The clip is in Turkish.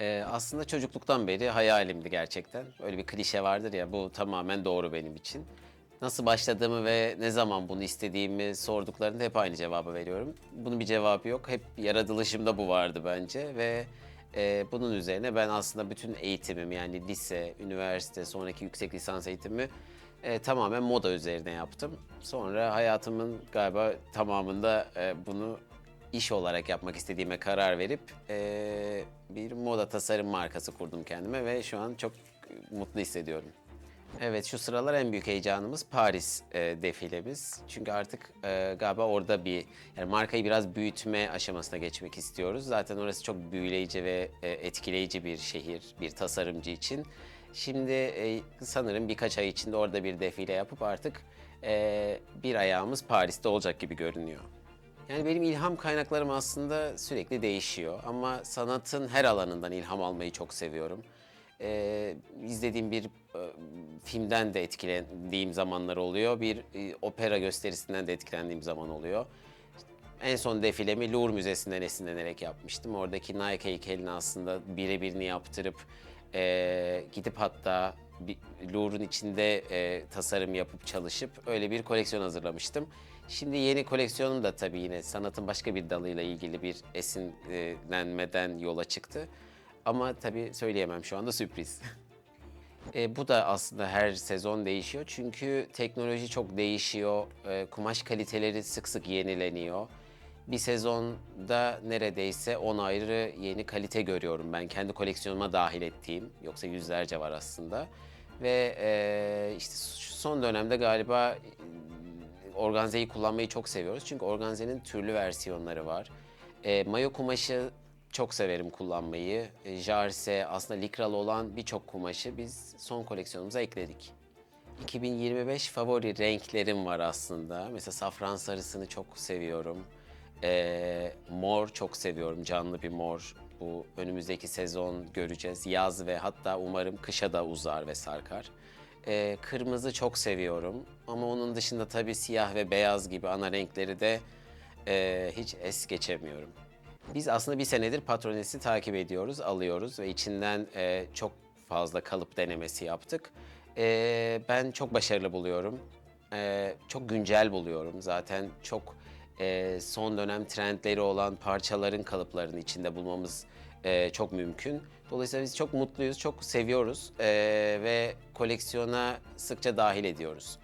Ee, aslında çocukluktan beri hayalimdi gerçekten. Öyle bir klişe vardır ya bu tamamen doğru benim için. Nasıl başladığımı ve ne zaman bunu istediğimi sorduklarında hep aynı cevabı veriyorum. Bunun bir cevabı yok. Hep yaratılışımda bu vardı bence ve e, bunun üzerine ben aslında bütün eğitimim yani lise, üniversite, sonraki yüksek lisans eğitimi e, tamamen moda üzerine yaptım. Sonra hayatımın galiba tamamında e, bunu iş olarak yapmak istediğime karar verip eee, bir moda tasarım markası kurdum kendime ve şu an çok mutlu hissediyorum. Evet şu sıralar en büyük heyecanımız Paris eee, defilemiz. Çünkü artık eee, galiba orada bir yani markayı biraz büyütme aşamasına geçmek istiyoruz. Zaten orası çok büyüleyici ve eee, etkileyici bir şehir bir tasarımcı için. Şimdi eee, sanırım birkaç ay içinde orada bir defile yapıp artık eee, bir ayağımız Paris'te olacak gibi görünüyor. Yani benim ilham kaynaklarım aslında sürekli değişiyor ama sanatın her alanından ilham almayı çok seviyorum. Ee, izlediğim bir e, filmden de etkilendiğim zamanlar oluyor, bir e, opera gösterisinden de etkilendiğim zaman oluyor. En son defilemi Louvre Müzesi'nden esinlenerek yapmıştım. Oradaki Nike heykelini aslında birebirini yaptırıp e, gidip hatta bir, Louvre'un içinde e, tasarım yapıp çalışıp öyle bir koleksiyon hazırlamıştım. Şimdi yeni koleksiyonum da tabii yine sanatın başka bir dalıyla ilgili bir esinlenmeden yola çıktı. Ama tabii söyleyemem şu anda sürpriz. E, bu da aslında her sezon değişiyor çünkü teknoloji çok değişiyor, e, kumaş kaliteleri sık sık yenileniyor. Bir sezonda neredeyse 10 ayrı yeni kalite görüyorum ben kendi koleksiyonuma dahil ettiğim. Yoksa yüzlerce var aslında. Ve e, işte son dönemde galiba e, organzeyi kullanmayı çok seviyoruz. Çünkü organzenin türlü versiyonları var. E, mayo kumaşı çok severim kullanmayı. E, jarse, aslında likralı olan birçok kumaşı biz son koleksiyonumuza ekledik. 2025 favori renklerim var aslında. Mesela safran sarısını çok seviyorum. E, mor çok seviyorum, canlı bir mor. Bu önümüzdeki sezon göreceğiz. Yaz ve hatta umarım kışa da uzar ve sarkar. E, kırmızı çok seviyorum ama onun dışında tabii siyah ve beyaz gibi ana renkleri de e, hiç es geçemiyorum. Biz aslında bir senedir Patrones'i takip ediyoruz, alıyoruz ve içinden e, çok fazla kalıp denemesi yaptık. E, ben çok başarılı buluyorum. E, çok güncel buluyorum. Zaten çok e, son dönem trendleri olan parçaların kalıplarını içinde bulmamız e, çok mümkün. Dolayısıyla biz çok mutluyuz, çok seviyoruz e, ve koleksiyona sıkça dahil ediyoruz.